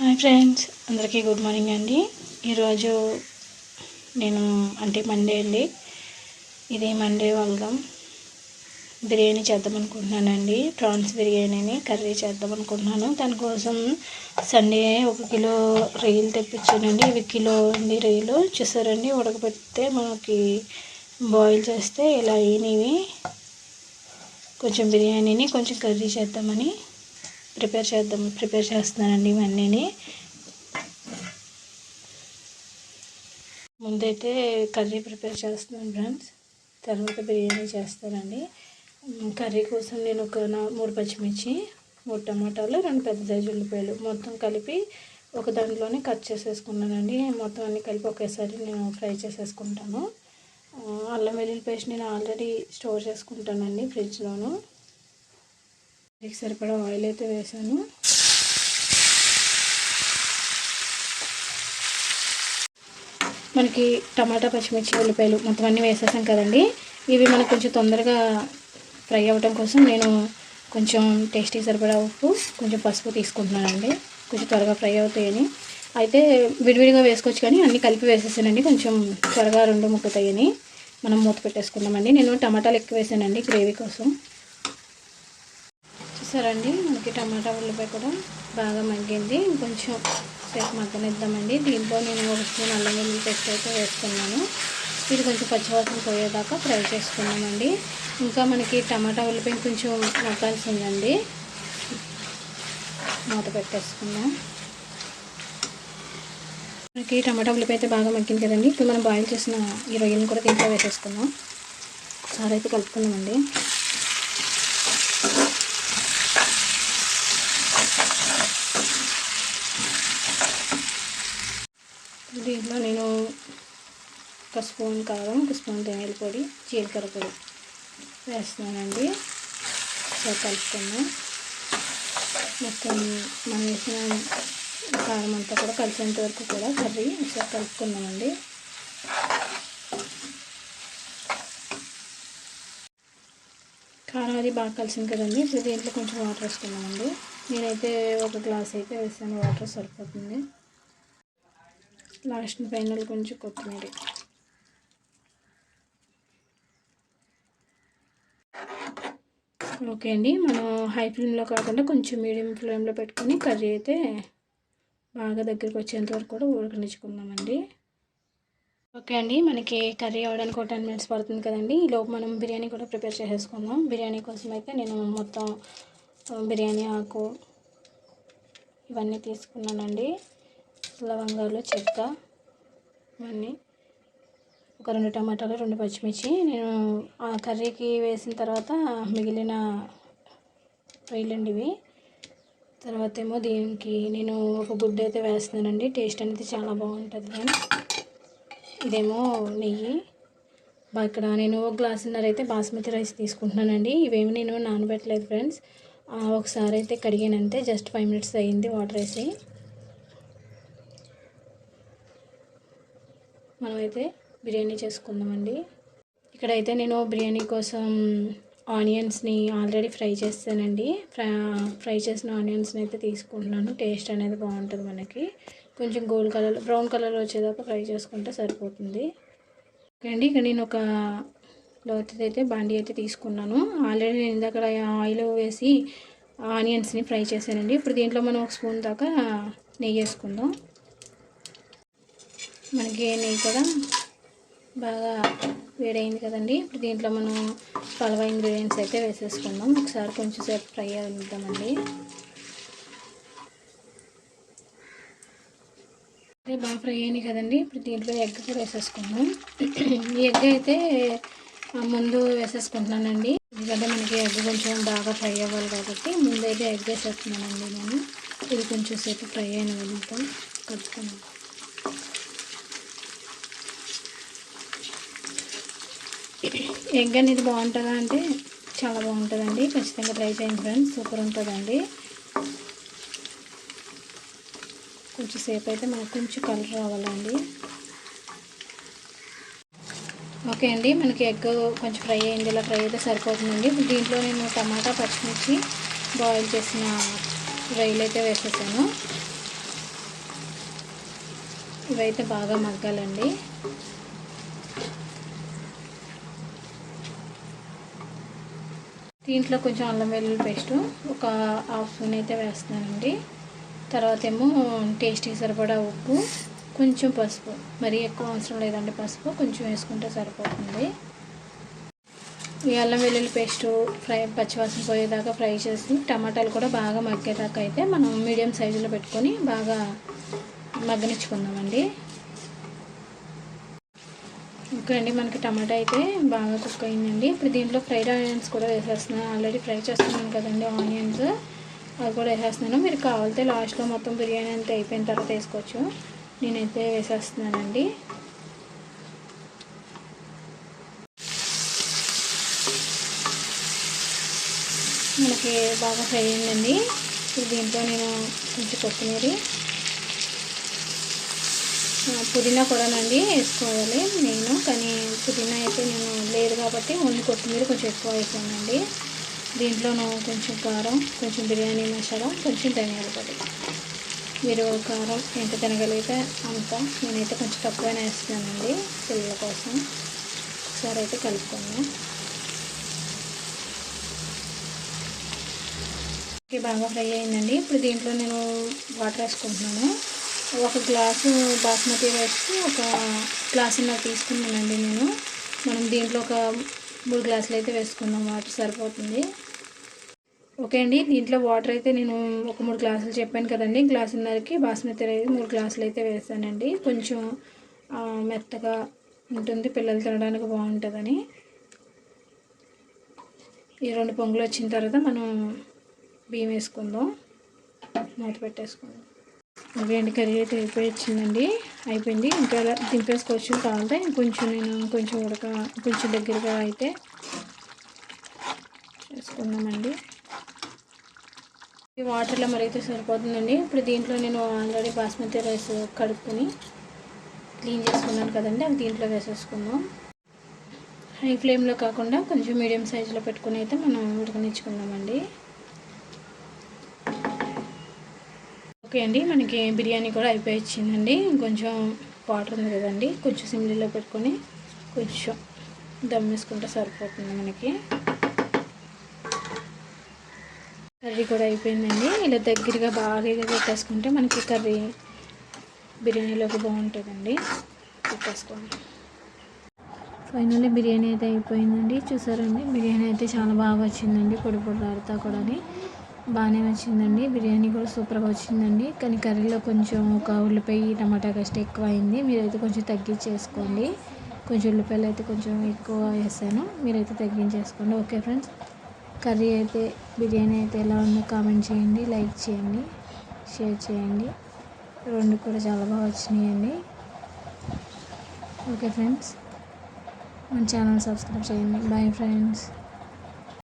Hi friends అందరికీ good morning అండి. ఈరోజు నేను అంటే మండే అండి. ఇది మండే వాళ్ళం. బిర్యానీ చేద్దాం అనుకుంటున్నానండి. ప్రాన్స్ బిర్యానీని కర్రీ చేద్దాం అనుకుంటున్నాను. దానికోసం సండే ఒక కిలో రొయ్యలు తెప్పించానండి. ఇవి కిలో అండి రొయ్యలు చూసారండి ఉడకబెడితే మనకి బాయిల్ చేస్తే ఇలా అయినవి. కొంచెం బిర్యానీని కొంచెం కర్రీ చేద్దామని ప్రిపేర్ చేద్దాం ప్రిపేర్ చేస్తున్నానండి ఇవన్నీని. ముందైతే కర్రీ ప్రిపేర్ చేస్తున్నాను ఫ్రెండ్స్. తర్వాత బిర్యానీ చేస్తానండి. కర్రీ కోసం నేను ఒక మూడు పచ్చిమిర్చి మూడు టమాటాలు రెండు పెద్ద సైజు ఉల్లిపాయలు మొత్తం కలిపి ఒక దాంట్లోనే కట్ చేసేసుకున్నానండి. మొత్తం అన్నీ కలిపి ఒకేసారి నేను ఫ్రై చేసేసుకుంటాను. అల్లం వెల్లుల్లి పేస్ట్ నేను ఆల్రెడీ స్టోర్ చేసుకుంటానండి ఫ్రిడ్జ్లోను. దీనికి సరిపడా ఆయిల్ అయితే వేసాను. మనకి టమాటా పచ్చిమిర్చి ఉల్లిపాయలు మొత్తం అన్నీ వేసేసాం కదండి. ఇవి మనకు కొంచెం తొందరగా ఫ్రై అవ్వడం కోసం నేను కొంచెం టేస్టీ సరిపడా ఉప్పు కొంచెం పసుపు తీసుకుంటున్నానండి. కొంచెం త్వరగా ఫ్రై అవుతాయని. అయితే విడివిడిగా వేసుకోవచ్చు కానీ అన్నీ కలిపి వేసేసానండి. కొంచెం త్వరగా రెండు ముక్కుతాయని మనం మూత పెట్టేసుకుందామండి. నేను టమాటాలు ఎక్కువ వేసానండి గ్రేవీ కోసం. చూసారండి? మనకి టమాటా ఉల్లిపాయ కూడా బాగా మగ్గింది. ఇంకొంచెం సేపు మగ్గనిద్దామండి. దీంట్లో నేను ఒక స్పూన్ అల్లం వెల్లుల్లి పేస్ట్ అయితే వేసుకున్నాను ఇది కొంచెం పచ్చివాసన పోయేదాకా ఫ్రై చేసుకున్నామండి. ఇంకా మనకి టమాటా ఉల్లిపాయ కొంచెం మగ్గాల్సి ఉందండి. మూత పెట్టేసుకుందాం. మనకి టమాటా ఉల్లిపాయ అయితే బాగా మగ్గింది కదండి. ఇప్పుడు మనం బాయిల్ చేసిన ఈ రొయ్యలను కూడా దీంట్లో వేసేసుకుందాం. ఒకసారి అయితే కలుపుకుందామండి దీంట్లో నేను ఒక స్పూన్ కారం ఒక స్పూన్ ధనియాల పొడి జీలకర్ర పొడి వేస్తున్నానండి. సో కలుపుకుందాం. మొత్తం మనం వేసిన కారం అంతా కూడా కలిసేంత వరకు కూడా కర్రీ ఒకసారి కలుపుకున్నామండి కారం అది బాగా కలిసింది కదండి. ఇప్పుడు దీంట్లో కొంచెం వాటర్ వేసుకున్నామండి నేనైతే ఒక గ్లాస్ అయితే వేసాను. వాటర్ సరిపోతుంది. లాస్ట్ ఫైనల్ కొంచెం కొత్తిమీర. ఓకే అండి మనం హై ఫ్లేమ్లో కాకుండా కొంచెం మీడియం ఫ్లేమ్లో పెట్టుకొని కర్రీ అయితే బాగా దగ్గరికి వచ్చేంత వరకు కూడా ఉడకనిచ్చుకుందామండి. ఓకే అండి మనకి కర్రీ అవ్వడానికి ఒక టెన్ మినిట్స్ పడుతుంది కదండి ఈలోపు మనం బిర్యానీ కూడా ప్రిపేర్ చేసేసుకుందాం. బిర్యానీ కోసం అయితే నేను మొత్తం బిర్యానీ ఆకు ఇవన్నీ తీసుకున్నానండి. లవంగాలు చెక్క ఇవన్నీ. ఒక రెండు టమాటాలు రెండు పచ్చిమిర్చి. నేను ఆ కర్రీకి వేసిన తర్వాత మిగిలిన రొయ్యలండి ఇవి తర్వాత ఏమో దీనికి నేను ఒక గుడ్డ అయితే వేస్తున్నానండి. టేస్ట్ అనేది చాలా బాగుంటుంది ఇదేమో నెయ్యి. ఇక్కడ నేను ఒక గ్లాసున్నర అయితే బాస్మతి రైస్ తీసుకుంటున్నానండి. ఇవేమి నేను నానబెట్టలేదు ఫ్రెండ్స్. ఒకసారి అయితే కడిగానంతే. జస్ట్ ఫైవ్ మినిట్స్ అయ్యింది వాటర్ వేసి. మనమైతే బిర్యానీ చేసుకుందామండి. ఇక్కడైతే నేను బిర్యానీ కోసం ఆనియన్స్ని ఆల్రెడీ ఫ్రై చేస్తానండి. ఫ్రై ఫ్రై చేసిన ఆనియన్స్ని అయితే తీసుకుంటున్నాను. టేస్ట్ అనేది బాగుంటుంది మనకి. కొంచెం గోల్డ్ కలర్ బ్రౌన్ కలర్ వచ్చేదాకా ఫ్రై చేసుకుంటే సరిపోతుంది. ఓకే అండి ఇక్కడ నేను ఒక లోతుది అయితే బండి అయితే తీసుకున్నాను. ఆల్రెడీ నేను ఇందాక ఆయిల్ వేసి ఆనియన్స్ని ఫ్రై చేశానండి. ఇప్పుడు దీంట్లో మనం ఒక స్పూన్ దాకా నెయ్యి వేసుకుందాం. మనకి నెయ్యి కూడా బాగా వేడైంది కదండి. ఇప్పుడు దీంట్లో మనం పలవ ఇంగ్రీడియంట్స్ అయితే వేసేసుకుందాం. ఒకసారి కొంచెం సేపు ఫ్రై అవుతామండి బాగా ఫ్రై అయింది కదండి. ఇప్పుడు దీంట్లో ఎగ్ కూడా వేసేసుకుందాం. ఈ ఎగ్ అయితే ముందు వేసేసుకుంటున్నానండి. ఎందుకంటే మనకి ఎగ్ కొంచెం బాగా ఫ్రై అవ్వాలి కాబట్టి ముందైతే ఎగ్ వేసేస్తున్నానండి నేను. ఇది కొంచెం సేపు ఫ్రై అయిన వెళ్తాం కలుపుకున్నాను ఎగ్ అనేది బాగుంటుందా అంటే చాలా బాగుంటుందండి. ఖచ్చితంగా ట్రై చేయండి ఫ్రెండ్స్. సూపర్ ఉంటుందండి. కొంచెం సేపు అయితే మనకు కొంచెం కలర్ రావాలండి. ఓకే అండి. మనకి ఎగ్ కొంచెం ఫ్రై అయింది. ఇలా ఫ్రై అయితే సరిపోతుందండి. దీంట్లో నేను టమాటా పచ్చిమిర్చి బాయిల్ చేసిన రైలు అయితే వేసేసాను. ఇవైతే బాగా మగ్గాలండి. దీంట్లో కొంచెం అల్లం వెల్లుల్లి పేస్ట్ ఒక హాఫ్ స్పూన్ అయితే వేస్తున్నానండి. తర్వాత ఏమో టేస్ట్కి సరిపడా ఉప్పు కొంచెం పసుపు. మరీ ఎక్కువ అవసరం లేదండి పసుపు కొంచెం వేసుకుంటే సరిపోతుంది. ఈ అల్లం వెల్లుల్లి పేస్ట్ ఫ్రై పచ్చివాసన పోయేదాకా ఫ్రై చేసి టమాటాలు కూడా బాగా మగ్గేదాకా అయితే మనం మీడియం సైజులో పెట్టుకొని బాగా మగ్గనిచ్చుకుందామండి. ఓకే అండి మనకి టమాటా అయితే బాగా కుక్ అయిందండి. ఇప్పుడు దీంట్లో ఫ్రైడ్ ఆనియన్స్ కూడా వేసేస్తున్నాను ఆల్రెడీ ఫ్రై చేస్తున్నాను కదండి ఆనియన్స్. అవి కూడా వేసేస్తున్నాను. మీరు కావాలితే లాస్ట్లో మొత్తం బిర్యానీ అంతా అయిపోయిన తర్వాత వేసుకోవచ్చు. నేనైతే వేసేస్తున్నానండి. మనకి బాగా ఫ్రై అయిందండి. ఇప్పుడు దీంట్లో నేను కొంచెం కొత్తిమీర పుదీనా కూడానండి వేసుకోవాలి నేను. కానీ పుదీనా అయితే నేను లేదు కాబట్టి ఓన్లీ కొత్తిమీర కొంచెం ఎక్కువ వేసానండి. దీంట్లోనూ కొంచెం కారం కొంచెం బిర్యానీ మసాలా కొంచెం ధనియాల పొడి. మీరు కారం ఎంత తినగలిగితే అంత నేనైతే కొంచెం తక్కువనే వేస్తున్నానండి పిల్లల కోసం. ఒకసారి అయితే కలుపుకుందాం. బాగా ఫ్రై అయిందండి. ఇప్పుడు దీంట్లో నేను వాటర్ వేసుకుంటున్నాను. ఒక గ్లాసు బాస్మతి రైస్ ఒక గ్లాసున్నర తీసుకున్నానండి నేను. మనం దీంట్లో ఒక మూడు గ్లాసులు అయితే వేసుకున్నాం వాటర్ సరిపోతుంది. ఓకే అండి దీంట్లో వాటర్ అయితే నేను ఒక మూడు గ్లాసులు చెప్పాను కదండి. గ్లాసున్నరకి బాస్మతి రైస్ మూడు గ్లాసులు అయితే వేసానండి. కొంచెం మెత్తగా ఉంటుంది పిల్లలు తినడానికి బాగుంటుందని. ఈ రెండు పొంగులు వచ్చిన తర్వాత మనం బియ్యం వేసుకుందాం. మూత పెట్టేసుకుందాం. అదేంటి కర్రీ అయితే అయిపోయి వచ్చిందండి అయిపోయింది. ఇంకా దింపేసుకోవచ్చు కావాలంటే కొంచెం నేను కొంచెం ఉడక కొంచెం దగ్గరగా అయితే చేసుకుందామండి. ఈ వాటర్లో మరైతే సరిపోతుందండి. ఇప్పుడు దీంట్లో నేను ఆల్రెడీ బాస్మతి రైస్ కడుక్కొని క్లీన్ చేసుకున్నాను కదండి. అవి దీంట్లో వేసేసుకుందాం. హై ఫ్లేమ్లో కాకుండా కొంచెం మీడియం సైజులో పెట్టుకుని అయితే మనం ఉడకనిచ్చుకుందామండి. ఓకే అండి మనకి బిర్యానీ కూడా అయిపోయి వచ్చిందండి కొంచెం వాటర్ ఉంది కదండి కొంచెం సిమ్లీలో పెట్టుకొని కొంచెం దమ్ వేసుకుంటే సరిపోతుంది మనకి. కర్రీ కూడా అయిపోయిందండి. ఇలా దగ్గరగా బాగా పెట్టేసుకుంటే మనకి కర్రీ బిర్యానీలోకి బాగుంటుందండి. పెట్టేసుకోండి. ఫైనల్లీ బిర్యానీ అయితే అయిపోయిందండి. చూసారండి బిర్యానీ అయితే చాలా బాగా వచ్చిందండి పొడి పొడి ఆడుతా కూడా బాగానే వచ్చిందండి. బిర్యానీ కూడా సూపర్గా వచ్చిందండి. కానీ కర్రీలో కొంచెం ఒక ఉల్లిపాయ టమాటా కష్ట ఎక్కువ అయింది మీరైతే కొంచెం తగ్గించేసుకోండి. కొంచెం ఉల్లిపాయలు అయితే కొంచెం ఎక్కువ వేసాను. మీరైతే తగ్గించేసుకోండి. Okay friends? కర్రీ అయితే బిర్యానీ అయితే ఎలా ఉందో కామెంట్ చేయండి. లైక్ చేయండి. షేర్ చేయండి. రెండు కూడా చాలా బాగా వచ్చినాయండి. Okay friends? మన ఛానల్ సబ్స్క్రైబ్ చేయండి. Bye friends.